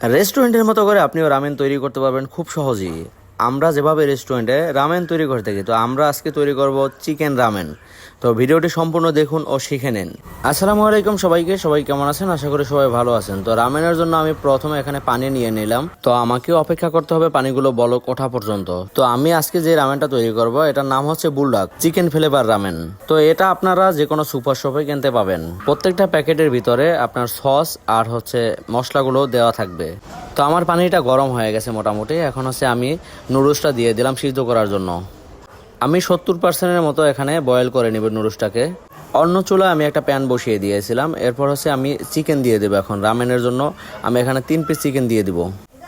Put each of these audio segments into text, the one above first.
রেস্টুরেন্টের মতো করে আপনিও রামেন তৈরি করতে পারবেন খুব সহজেই। আমরা যেভাবে রেস্টুরেন্টে রামেন তৈরি করে থাকি, তো আমরা আজকে তৈরি করব চিকেন রামেন তো ভিডিওটি সম্পূর্ণ দেখুন ও শিখে নিন। আসসালামু আলাইকুম সবাইকে, সবাই কেমন আছেন? আশা করি সবাই ভালো আছেন। তো রামেনের জন্য আমি প্রথমে এখানে পানি নিয়ে নিলাম। তো আমাকে অপেক্ষা করতে হবে পানিগুলো বলক ওঠা পর্যন্ত। তো আমি আজকে যে রামেনটা তৈরি করব, এটার নাম হচ্ছে বুলডাক চিকেন ফ্লেভার রামেন তো এটা আপনারা যে কোনো সুপার শপে কিনতে পাবেন। প্রত্যেকটা প্যাকেটের ভিতরে আপনার সস আর হচ্ছে মশলাগুলো দেওয়া থাকবে। তো আমার পানিটা গরম হয়ে গেছে মোটামুটি। এখন হচ্ছে আমি নুডলসটা দিয়ে দিলাম সিদ্ধ করার জন্য। আমি সত্তর পার্সেন্টের মতো এখানে বয়েল করে নিব নুডলসটাকে। অন্য চুলায় আমি একটা প্যান বসিয়ে দিয়েছিলাম। এরপর হচ্ছে আমি চিকেন দিয়ে দেবো এখন। রামেনের জন্য আমি এখানে তিন পিস চিকেন দিয়ে দিব।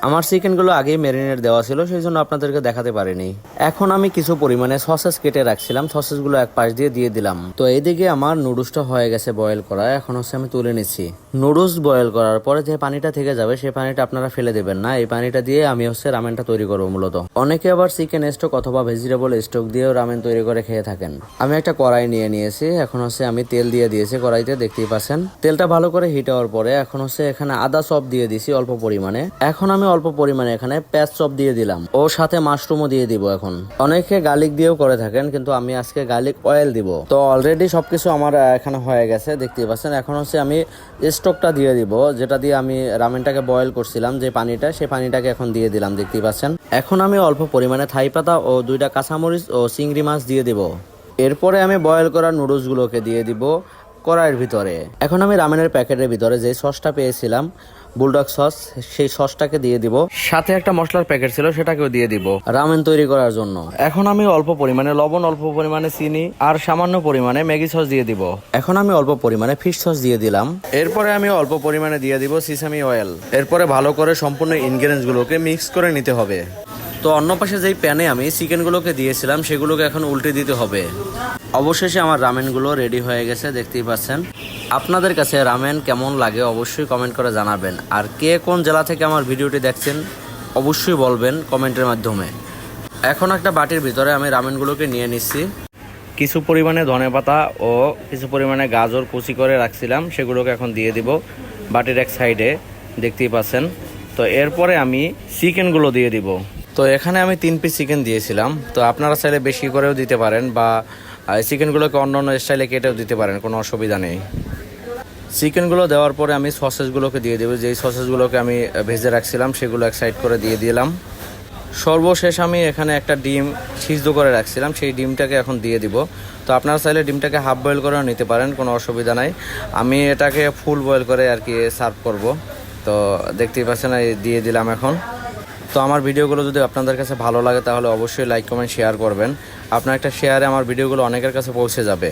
আমার চিকেনগুলো আগেই ম্যারিনেট দেওয়া ছিল, সেই জন্য আপনাদেরকে দেখাতে পারিনি। এখন আমি কিছু পরিমাণে সসেস কেটে রাখছিলাম সসেসগুলো এক পাশ দিয়ে দিয়ে দিলাম। তো এইদিকে আমার নুডলসটা হয়ে গেছে বয়েল করা, এখন হচ্ছে আমি তুলে নিচ্ছি। নুডলস বয়েল করার পরে যে পানিটা থেকে যাবে, সেই পানিটা আপনারা ফেলে দেবেন না। এই পানিটা দিয়ে আমি হচ্ছে রামেনটা তৈরি করব মূলত। অনেকে আবার চিকেন স্টক অথবা ভেজিটেবল স্টক দিয়েও রামেন তৈরি করে খেয়ে থাকেন। আমি একটা কড়াই নিয়ে নিয়েছি, এখন হচ্ছে আমি তেল দিয়ে দিয়েছি, কড়াইতে দেখতেই পাচ্ছেন। তেলটা ভালো করে হিট হওয়ার পরে এখন হচ্ছে এখানে আদা চপ দিয়ে দিছি অল্প পরিমাণে। এখন আমি অল্প পরিমাণে এখানে পেঁয়াজ চপ দিয়ে দিলাম। ও সাথে মাশরুমও দিয়ে দিব এখন। অনেকে গার্লিক দিয়েও করে থাকেন, কিন্তু আমি আজকে গার্লিক অয়েল দিব। তো অলরেডি সবকিছু আমার এখানে হয়ে গেছে, দেখতেই পাচ্ছেন। এখন হচ্ছে আমি স্টকটা দিয়ে দিব, যেটা দিয়ে আমি রামেনটাকে বয়েল করছিলাম, যে পানিটা, সেই পানিটাকে এখন দিয়ে দিলাম, দেখতেই পাচ্ছেন। এখন আমি অল্প পরিমাণে থাই পাতা ও দুইটা কাঁচামরিচ ও চিংড়ি মাছ দিয়ে দিব। এরপরে আমি বয়েল করা নুডলসগুলোকে দিয়ে দিব কড়াইয়ের ভিতরে। এখন আমি রামেনের প্যাকেটের ভিতরে যে সসটা পেয়েছিলাম বুলডগ সস সেই সসটাকে দিয়ে দিব। সাথে একটা মশলার প্যাকেট ছিল সেটাকেও দিয়ে দিব। রামেন তৈরি করার জন্য। এখন আমি অল্প পরিমাণে লবণ অল্প পরিমাণে চিনি আর সামান্য পরিমাণে ম্যাগি সস দিয়ে দিব। এখন আমি অল্প পরিমাণে ফিশ সস দিয়ে দিলাম। এরপরে আমি অল্প পরিমাণে দিয়ে দিব সিসামি অয়েল। এরপরে ভালো করে সম্পূর্ণ ইনগ্রেডিয়েন্টস গুলোকে মিক্স করে নিতে হবে। তো অন্য পাশে যেই প্যানে আমি চিকেনগুলোকে দিয়েছিলাম, সেগুলোকে এখন উল্টে দিতে হবে। অবশেষে আমার রামেনগুলো রেডি হয়ে গেছে, দেখতেই পাচ্ছেন। আপনাদের কাছে রামেন কেমন লাগে অবশ্যই কমেন্ট করে জানাবেন। আর কে কোন জেলা থেকে আমার ভিডিওটি দেখছেন, অবশ্যই বলবেন কমেন্টের মাধ্যমে। এখন একটা বাটির ভিতরে আমি রামেনগুলোকে নিয়ে নিচ্ছি। কিছু পরিমাণে ধনেপাতা ও কিছু পরিমাণে গাজর কুচি করে রাখছিলাম, সেগুলোকে এখন দিয়ে দিব বাটির এক সাইডে, দেখতেই পাচ্ছেন। তো এরপরে আমি চিকেনগুলো দিয়ে দিব। তো এখানে আমি তিন পিস চিকেন দিয়েছিলাম। তো আপনারা চাইলে বেশি করেও দিতে পারেন বা চিকেনগুলোকে অন্য অন্য স্টাইলে কেটেও দিতে পারেন, কোনো অসুবিধা নেই। চিকেনগুলো দেওয়ার পরে আমি সসেসগুলোকে দিয়ে দেবো। যেই সসেসগুলোকে আমি ভেজে রাখছিলাম, সেগুলো এক সাইড করে দিয়ে দিলাম। সর্বশেষ আমি এখানে একটা ডিম সিদ্ধ করে রাখছিলাম। সেই ডিমটাকে এখন দিয়ে দিব। তো আপনারা চাইলে ডিমটাকে হাফ বয়েল করেও নিতে পারেন, কোনো অসুবিধা নাই। আমি এটাকে ফুল বয়েল করে আর কি সার্ভ করব। তো দেখতেই পাচ্ছেন দিয়ে দিলাম এখন। তো আমার ভিডিওগুলো যদি আপনাদের কাছে ভালো লাগে, তাহলে অবশ্যই লাইক কমেন্ট শেয়ার করবেন। আপনার একটা শেয়ারে আমার ভিডিওগুলো অনেকের কাছে পৌঁছে যাবে।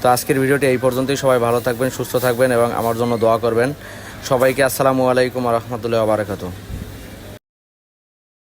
তো আজকের ভিডিওটি এই পর্যন্তই। সবাই ভালো থাকবেন, সুস্থ থাকবেন এবং আমার জন্য দোয়া করবেন। সবাইকে আসসালামু আলাইকুম রহমতুল্লাহ বারাকাতু